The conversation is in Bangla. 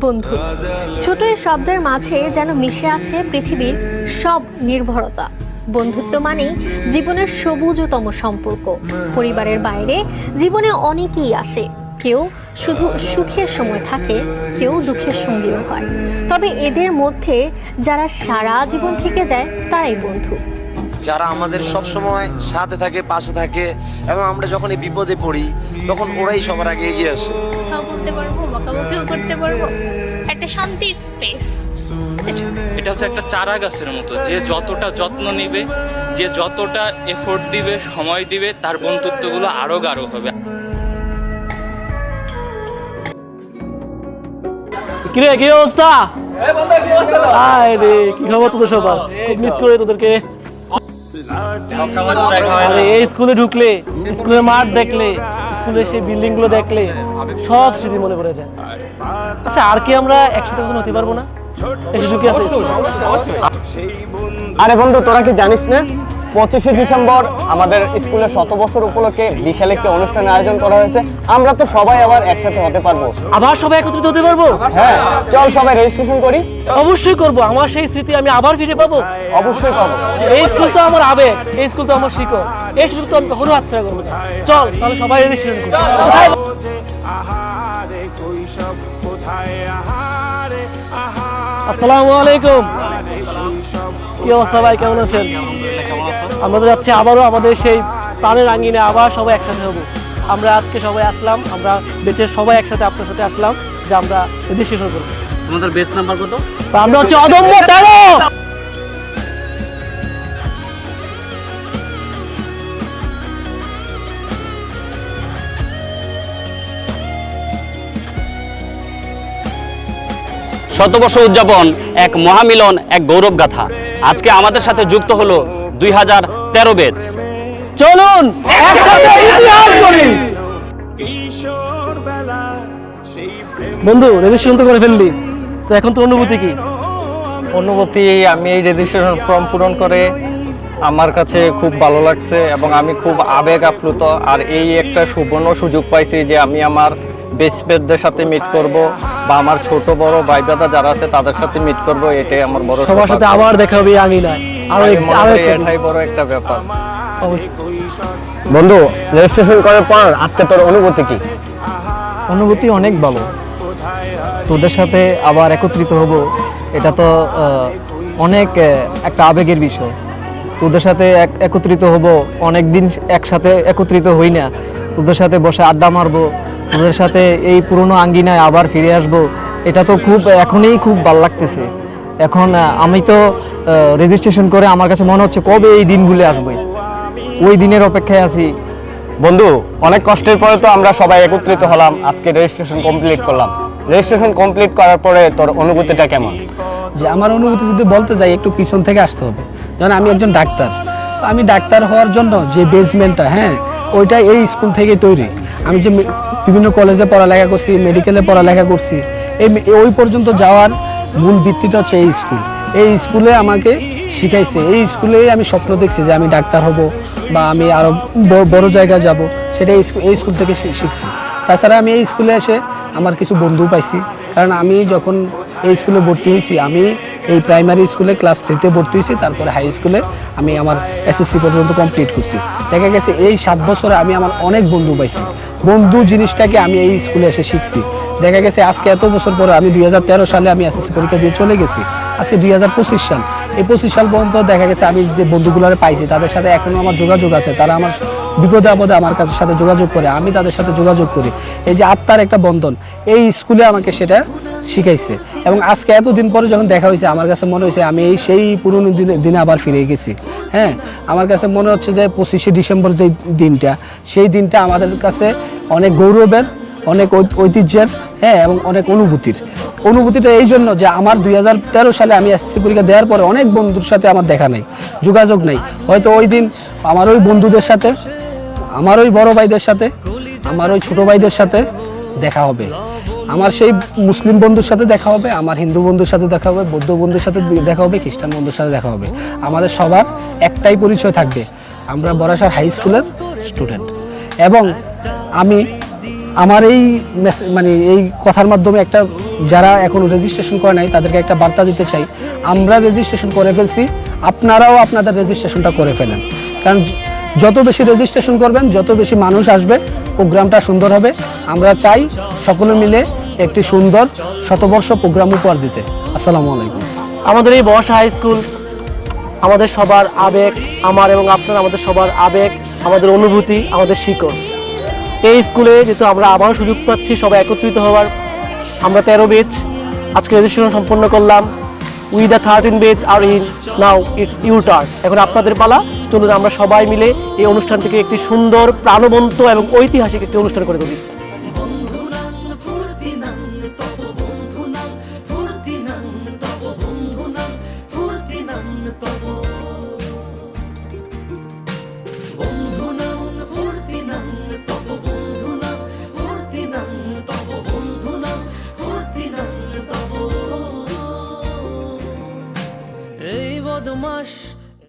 বন্ধু ছোট এই শব্দের মাঝে যেন মিশে আছে পৃথিবীর সব নির্ভরতা। বন্ধুত্ব মানেই জীবনের সবুজতম সম্পর্ক। পরিবারের বাইরে জীবনে অনেকেই আসে। কেউ শুধু সুখের সময় থাকে, কেউ দুঃখের সঙ্গীও হয়। তবে এদের মধ্যে যারা সারা জীবন থেকে যায়, তারাই বন্ধু। যারা আমাদের সব সময় সাথে থাকে পাশে থাকে এবং আমরা যখন এই বিপদে পড়ি তখন ওরাই সবার আগে এগিয়ে আসে। কথাও বলতে পারব বকাবকিও করতে পারব? একটা শান্তির স্পেস এটা হচ্ছে একটা চারা গাছের মতো। যে যতটা যত্ন নেবে যে যতটা এফোর্ট দিবে সময় দিবে তার বন্ধুত্বগুলো আরও গাঢ় হবে। কিরে কি অবস্থা? রে কি খবর তোদের সবার? মিস করে তোদেরকে। এই স্কুলে ঢুকলে স্কুলের মাঠ দেখলে স্কুলের সেই বিল্ডিংগুলো দেখলে সব স্মৃতি মনে পড়ে যায়। আচ্ছা আর কি আমরা একসাথে কখনো হতে পারব না? আরে বন্ধু তোরা কি জানিস না? পঁচিশে ডিসেম্বর আমাদের স্কুলের শত বছর উপলক্ষে বিশাল একটি অনুষ্ঠান আয়োজন করা হয়েছে। আমরা তো সবাই আবার একসাথে হতে পারব। আবার সবাই একত্রিত হতে পারব? হ্যাঁ চল সবাই রেজিস্ট্রেশন করি। অবশ্যই করব। আমার সেই স্মৃতি আমি আবার ফিরে পাবো? অবশ্যই পাবো। এই স্কুল তো আমার আবেগ এই স্কুল তো আমার শিকড়। এই সুযোগ তো আমি কখনো হাতছাড়া করব চল তাহলে সবাই রেজিস্ট্রেশন করি আহারে কৈশব কোথায় আহারে আহারে। আসসালামু আলাইকুম। কি অবস্থা ভাই কেমন আছেন? আমরা তো যাচ্ছি আবারও আমাদের সেই প্রাণের আঙ্গিনে আবার সবাই একসাথে হব। আমরা আজকে সবাই আসলাম আমরা বেচের সবাই একসাথে আপনার সাথে আসলাম যে আমরা রেজিস্ট্রেশন করব। তোমাদের বেস নাম্বার কত? আমরা হচ্ছে অদম্য তেরো! শতবর্ষ উদযাপন এক মহামিলন এক গৌরব গাথা আজকে আমাদের সাথে যুক্ত হলো দুই হাজার তেরো বেচ। চলুন একসাথে ইতিহাস করি কিশোর বেলা সেই প্রেম বন্ধু রেজিস্ট্রেশন তো করে ফেললি। তো এখন তোর অনুভূতি কি? অনুভূতি আমি এই রেজিস্ট্রেশন ফর্ম পূরণ করে আমার কাছে খুব ভালো লাগছে এবং আমি খুব আবেগ আপ্লুত। আর এই একটা সুবর্ণ সুযোগ পাইছি যে আমি আমার বেসপেটদের সাথে মিট করব। বা আমার ছোট বড় ভাই দাদা যারা আছে তাদের সাথে মিট করব এটাই আমার বড় সবার সাথে আবার দেখা হবে আরও আমি মনে আরও এটাই বড় একটা ব্যাপার। বন্ধু রেজিস্ট্রেশন করার পর আজকে তোর অনুভূতি কি? অনুভূতি অনেক ভালো। তোদের সাথে আবার একত্রিত হব এটা তো আহ, অনেক একটা আবেগের বিষয়। তোদের সাথে এক একত্রিত হব অনেক দিন একসাথে একত্রিত হই না। তোদের সাথে বসে আড্ডা মারবো তোদের সাথে এই পুরনো আঙ্গিনায় আবার ফিরে আসব এটা তো খুব এখনই খুব ভালো লাগতেছে। এখন আমি তো রেজিস্ট্রেশন করে আমার কাছে মনে হচ্ছে কবে এই দিনগুলো আসবে। ওই দিনের অপেক্ষায় আছি। বন্ধু অনেক কষ্টের পরে তো আমরা সবাই একত্রিত হলাম আজকে রেজিস্ট্রেশন কমপ্লিট করলাম। রেজিস্ট্রেশন কমপ্লিট করার পরে তোর অনুভূতিটা কেমন? যে আমার অনুভূতি যদি বলতে যাই একটু পিছন থেকে আসতে হবে। যেমন আমি একজন ডাক্তার। তো আমি ডাক্তার হওয়ার জন্য যে বেসমেন্টটা হ্যাঁ ওইটা এই স্কুল থেকে তৈরি। আমি যে বিভিন্ন কলেজে পড়ালেখা করছি মেডিকেলে পড়ালেখা করছি, এই ওই পর্যন্ত যাওয়ার মূল ভিত্তিটা হচ্ছে এই স্কুল এই স্কুলে আমাকে শিখাইছে। এই স্কুলে আমি স্বপ্ন দেখছি যে আমি ডাক্তার হব বা আমি আরও বড় জায়গায় যাব। সেটা এই স্কুল থেকে শিখছি। তাছাড়া আমি এই স্কুলে এসে আমার কিছু বন্ধু পাইছি। কারণ আমি যখন এই স্কুলে ভর্তি হয়েছি, আমি এই প্রাইমারি স্কুলে ক্লাস থ্রিতে ভর্তি হয়েছি, তারপরে হাই স্কুলে আমি আমার এসএসসি পর্যন্ত কমপ্লিট করছি। দেখা গেছে এই সাত বছরে আমি আমার অনেক বন্ধু পাইছি। বন্ধু জিনিসটাকে আমি এই স্কুলে এসে শিখছি। দেখা গেছে আজকে এত বছর পরে আমি দুই হাজার তেরো সালে আমি এসএসসি পরীক্ষা দিয়ে চলে গেছি। আজকে দুই হাজার পঁচিশ সাল। এই পঁচিশ সাল পর্যন্ত দেখা গেছে আমি যে বন্ধুগুলোরে পাইছি, তাদের সাথে এখনও আমার যোগাযোগ আছে। তারা আমার বিপদে আপদে আমার কাছে সাথে যোগাযোগ করে, আমি তাদের সাথে যোগাযোগ করি। এই যে আত্মার একটা বন্ধন, এই স্কুলে আমাকে সেটা শিখাইছে। এবং আজকে এতদিন পরে যখন দেখা হয়েছে, আমার কাছে মনে হয়েছে আমি এই সেই পুরনো দিনে দিনে আবার ফিরে গেছি। হ্যাঁ আমার কাছে মনে হচ্ছে যে পঁচিশে ডিসেম্বর যে দিনটা, সেই দিনটা আমাদের কাছে অনেক গৌরবের, অনেক ঐতিহ্যের হ্যাঁ এবং অনেক অনুভূতির। অনুভূতিটা এই জন্য যে আমার দুই হাজার তেরো সালে আমি এসএসসি পরীক্ষা দেওয়ার পরে অনেক বন্ধুর সাথে আমার দেখা নেই, যোগাযোগ নেই। হয়তো ওই দিন আমার ওই বন্ধুদের সাথে, আমার ওই বড় ভাইদের সাথে, আমার ওই ছোট ভাইদের সাথে দেখা হবে। আমার সেই মুসলিম বন্ধুর সাথে দেখা হবে, আমার হিন্দু বন্ধুর সাথে দেখা হবে, বৌদ্ধ বন্ধুর সাথে দেখা হবে, খ্রিস্টান বন্ধুর সাথে দেখা হবে। আমাদের সবার একটাই পরিচয় থাকবে, আমরা বরাসার হাই স্কুলের স্টুডেন্ট এবং আমি আমার এই মানে এই কথার মাধ্যমে একটা, যারা এখন রেজিস্ট্রেশন করে নাই, তাদেরকে একটা বার্তা দিতে চাই। আমরা রেজিস্ট্রেশন করে ফেলছি, আপনারাও আপনাদের রেজিস্ট্রেশনটা করে ফেলেন। কারণ যত বেশি রেজিস্ট্রেশন করবেন, যত বেশি মানুষ আসবে, প্রোগ্রামটা সুন্দর হবে। আমরা চাই সকলে মিলে একটি সুন্দর শতবর্ষ প্রোগ্রাম উপহার দিতে। আসসালামু আলাইকুম। আমাদের এই বর্ষা হাই স্কুল, আমাদের সবার আবেগ, আমার এবং আপনার, আমাদের সবার আবেগ, আমাদের অনুভূতি, আমাদের শিকড়। এই স্কুলে যেহেতু আমরা আবারও সুযোগ পাচ্ছি সবাই একত্রিত হওয়ার, আমরা তেরো বেচ আজকে রেজিস্ট্রেশন সম্পন্ন করলাম। We the thirteen batch are in now it's you turn এখন আপনাদের পালা, চলুন আমরা সবাই মিলে এই অনুষ্ঠানটিকে একটি সুন্দর, প্রাণবন্ত এবং ঐতিহাসিক একটি অনুষ্ঠান করে তুলি।